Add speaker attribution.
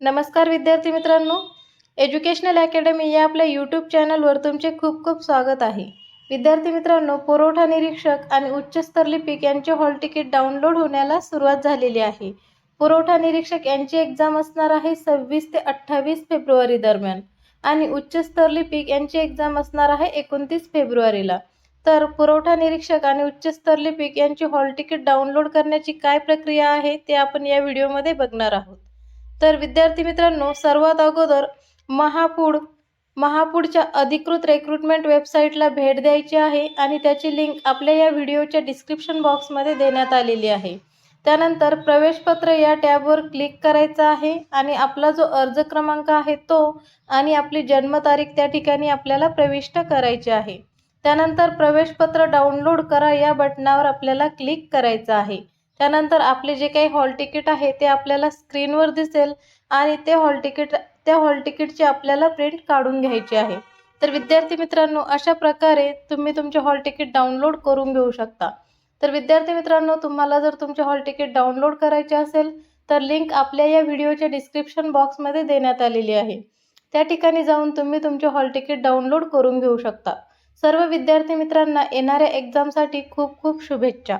Speaker 1: नमस्कार विद्यार्थी मित्रांनो. एज्युकेशनल अकॅडमी या आपल्या यूट्यूब चॅनलवर तुमचे खूप खूप स्वागत आहे. विद्यार्थी मित्रांनो पुरवठा निरीक्षक आणि उच्चस्तर लिपिक यांचे हॉल तिकीट डाउनलोड होण्याला सुरुवात झालेली आहे. पुरवठा निरीक्षक यांची एक्झाम असणार आहे सव्वीस ते अठ्ठावीस फेब्रुवारी दरम्यान आणि उच्चस्तरली पीक यांची एक्झाम असणार आहे एकोणतीस फेब्रुवारीला. तर पुरवठा निरीक्षक आणि उच्चस्तर लिपिक यांची हॉल तिकीट डाउनलोड करण्याची काय प्रक्रिया आहे ते आपण या व्हिडिओमध्ये बघणार आहोत. तर विद्यार्थी मित्रांनो सर्वात अगोदर महापूड महापूडच्या अधिकृत रेक्रुटमेंट वेबसाईटला भेट द्यायची आहे आणि त्याची लिंक आपल्या या व्हिडिओच्या डिस्क्रिप्शन बॉक्समध्ये देण्यात आलेली आहे. त्यानंतर प्रवेशपत्र या टॅबवर क्लिक करायचं आहे आणि आपला जो अर्ज क्रमांक आहे तो आणि आपली जन्मतारीख त्या ठिकाणी आपल्याला प्रविष्ट करायची आहे. त्यानंतर प्रवेशपत्र डाउनलोड करा या बटनावर आपल्याला क्लिक करायचं आहे. त्यानंतर आपले जे काही हॉल तिकीट आहे ते आपल्याला स्क्रीनवर दिसेल आणि ते हॉल तिकीट त्या हॉल तिकीटची आपल्याला प्रिंट काढून घ्यायची आहे. तर विद्यार्थी मित्रांनो अशा प्रकारे तुम्ही तुमचे हॉल तिकीट डाउनलोड करून घेऊ शकता. तर विद्यार्थी मित्रांनो तुम्हाला जर तुमचे हॉल तिकीट डाउनलोड करायचे असेल तर लिंक आपल्या या व्हिडिओच्या डिस्क्रिप्शन बॉक्समध्ये देण्यात आलेली आहे. त्या ठिकाणी जाऊन तुम्ही तुमचे हॉल तिकीट डाउनलोड करून घेऊ शकता. सर्व विद्यार्थी मित्रांना येणाऱ्या एक्झामसाठी खूप खूप शुभेच्छा.